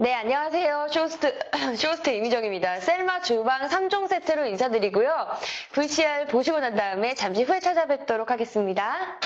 네, 안녕하세요. 쇼스트, 쇼스트 이미정입니다. 셀마 주방 3종 세트로 인사드리고요. VCR 보시고 난 다음에 잠시 후에 찾아뵙도록 하겠습니다.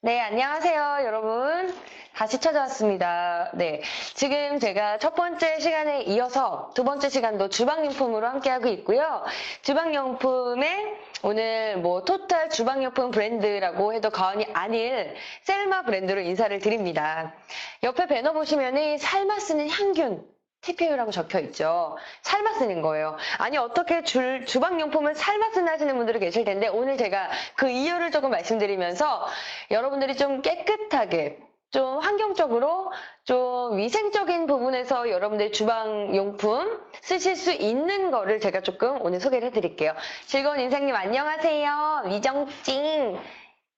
네, 안녕하세요, 여러분. 다시 찾아왔습니다. 네. 지금 제가 첫 번째 시간에 이어서 두 번째 시간도 주방용품으로 함께하고 있고요. 주방용품에 오늘 뭐 토탈 주방용품 브랜드라고 해도 과언이 아닐 셀마 브랜드로 인사를 드립니다. 옆에 배너 보시면은 삶아 쓰는 향균 TPU라고 적혀 있죠. 삶아 쓰는 거예요. 아니, 어떻게 줄, 주방용품을 삶아 쓰는 하시는 분들이 계실 텐데, 오늘 제가 그 이유를 조금 말씀드리면서 여러분들이 좀 깨끗하게, 좀 환경적으로, 좀 위생적인 부분에서 여러분들 주방 용품 쓰실 수 있는 거를 제가 조금 오늘 소개를 해드릴게요. 즐거운 인생님 안녕하세요. 위정찡.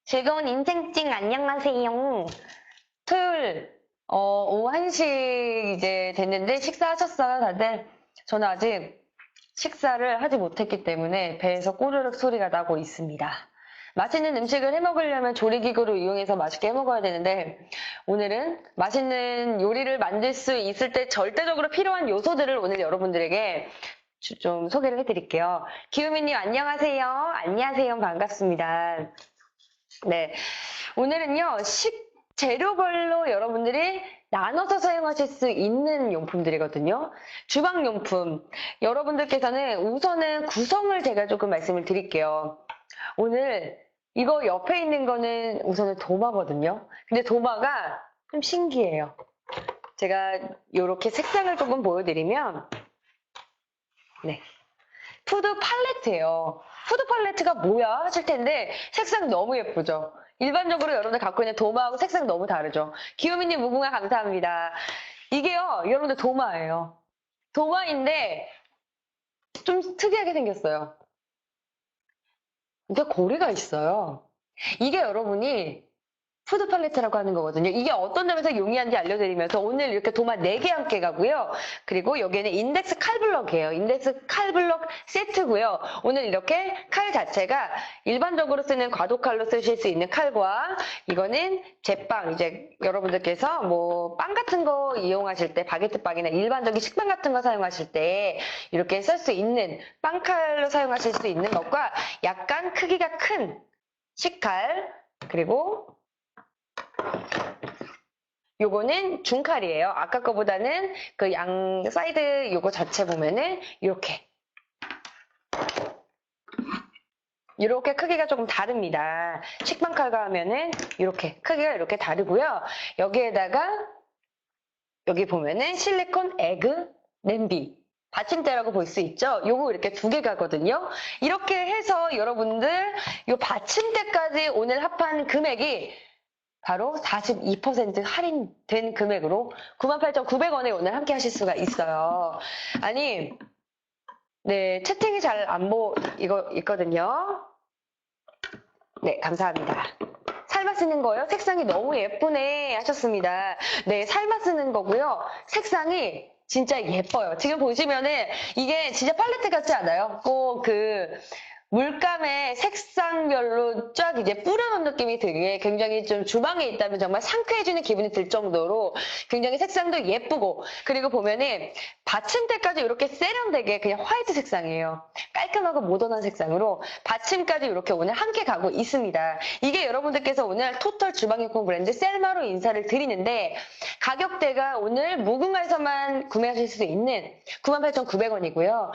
즐거운 인생찡 안녕하세요. 토요일 어, 오후 1시 이제 됐는데 식사하셨어요, 다들? 저는 아직 식사를 하지 못했기 때문에 배에서 꼬르륵 소리가 나고 있습니다. 맛있는 음식을 해 먹으려면 조리기구를 이용해서 맛있게 해 먹어야 되는데 오늘은 맛있는 요리를 만들 수 있을 때 절대적으로 필요한 요소들을 오늘 여러분들에게 주- 좀 소개를 해드릴게요. 기우미님 안녕하세요. 안녕하세요. 반갑습니다. 네. 오늘은요, 식, 재료별로 여러분들이 나눠서 사용하실 수 있는 용품들이거든요. 주방용품. 여러분들께서는 우선은 구성을 제가 조금 말씀을 드릴게요. 오늘 이거 옆에 있는 거는 우선은 도마거든요. 근데 도마가 좀 신기해요. 제가 이렇게 색상을 조금 보여드리면, 네. 푸드 팔레트예요. 푸드 팔레트가 뭐야 하실 텐데 색상 너무 예쁘죠. 일반적으로 여러분들 갖고 있는 도마하고 색상 너무 다르죠. 기우미님 무궁화 감사합니다. 이게요, 여러분들 도마예요. 도마인데 좀 특이하게 생겼어요. 이게 고리가 있어요. 이게 여러분이 푸드 팔레트라고 하는 거거든요. 이게 어떤 점에서 용이한지 알려드리면서 오늘 이렇게 도마 4개 함께 가고요. 그리고 여기에는 인덱스 칼블럭이에요. 인덱스 칼블럭 세트고요. 오늘 이렇게 칼 자체가 일반적으로 쓰는 과도칼로 쓰실 수 있는 칼과 이거는 제빵, 이제 여러분들께서 뭐 빵 같은 거 이용하실 때 바게트 빵이나 일반적인 식빵 같은 거 사용하실 때 이렇게 쓸 수 있는 빵칼로 사용하실 수 있는 것과 약간 크기가 큰 식칼 그리고 요거는 중칼이에요. 아까 거보다는 그 양 사이드 요거 자체 보면은 이렇게 이렇게 크기가 조금 다릅니다. 식빵칼과 하면은 이렇게 크기가 이렇게 다르고요. 여기에다가 여기 보면은 실리콘 에그 냄비 받침대라고 볼 수 있죠. 요거 이렇게 두 개 가거든요. 이렇게 해서 여러분들 요 받침대까지 오늘 합한 금액이 바로 42% 할인된 금액으로 98,900원에 오늘 함께 하실 수가 있어요. 아니, 네, 채팅이 잘 안 보, 이거 있거든요. 네, 감사합니다. 삶아 쓰는 거요? 색상이 너무 예쁘네 하셨습니다. 네, 삶아 쓰는 거고요. 색상이 진짜 예뻐요. 지금 보시면은 이게 진짜 팔레트 같지 않아요? 꼭그 물감의 색상별로 쫙 이제 뿌려놓은 느낌이 들게 굉장히 좀 주방에 있다면 정말 상쾌해지는 기분이 들 정도로 굉장히 색상도 예쁘고 그리고 보면은 받침대까지 이렇게 세련되게 그냥 화이트 색상이에요. 깔끔하고 모던한 색상으로 받침까지 이렇게 오늘 함께 가고 있습니다. 이게 여러분들께서 오늘 토털 주방용품 브랜드 셀마로 인사를 드리는데 가격대가 오늘 무궁화에서만 구매하실 수 있는 98,900원이고요.